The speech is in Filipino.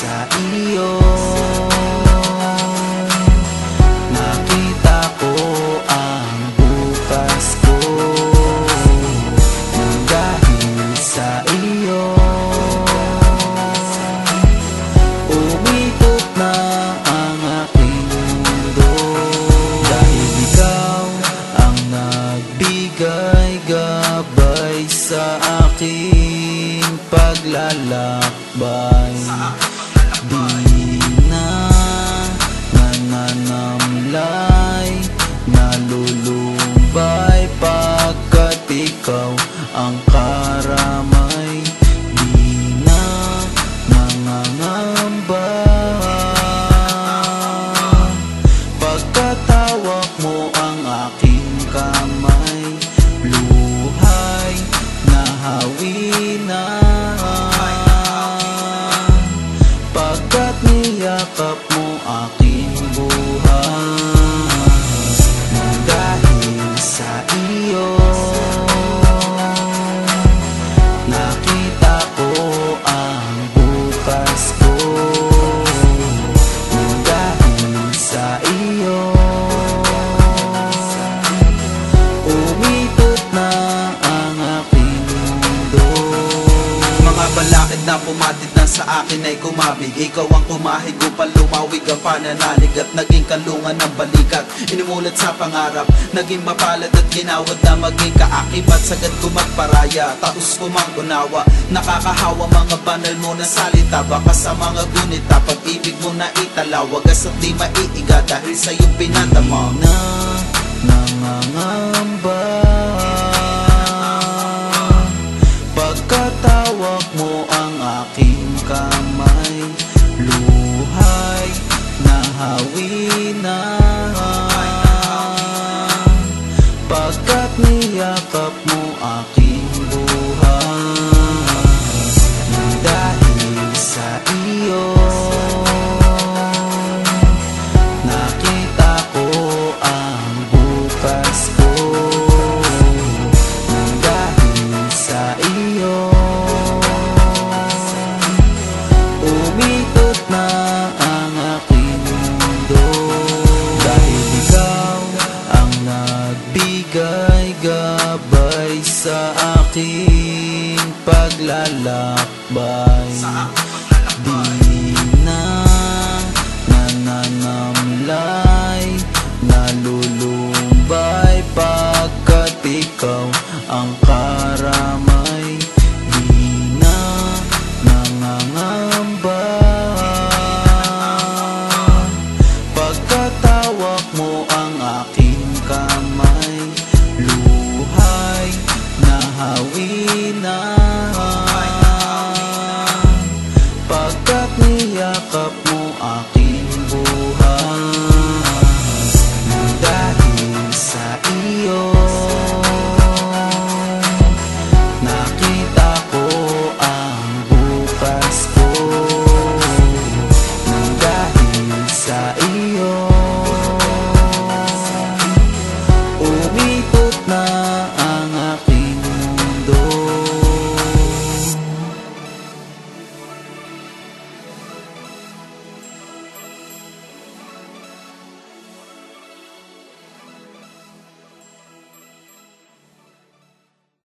sa iyo. Nakita ko ang bukas ko Nang dahil sa iyo. Umitot na ang aking mundo Dahil ikaw ang nagbigay gabay sa aking paglalakbay. Nananamlay Nalulumbay pagkat ikaw ang karamay. Di na nangangamba. Pagkatawak mo ang aking kamay Luhay na hawi balakid na pumatid na sa akin ay kumabig. Ikaw ang kumahig upang lumawig ang pananalig At naging kalungan ng balikat. Inimulat sa pangarap Naging mapalad at ginawad na maging kaakib At sagad ko magparaya. Tapos ko mang unawa Nakakahawa mga banal mo na salita. Baka sa mga gunita Pag-ibig mo na itala Wagas at di maiiga Dahil sa iyong pinatama. Na nangangamba kamay. Luhay na. Hawi na. Pagkat niyakap mo ay gabay sa aking paglalakbay. Di na nananamlay Nalulumbay pagkat ikaw ang ka hawi na. Pagkat niyakap mo akin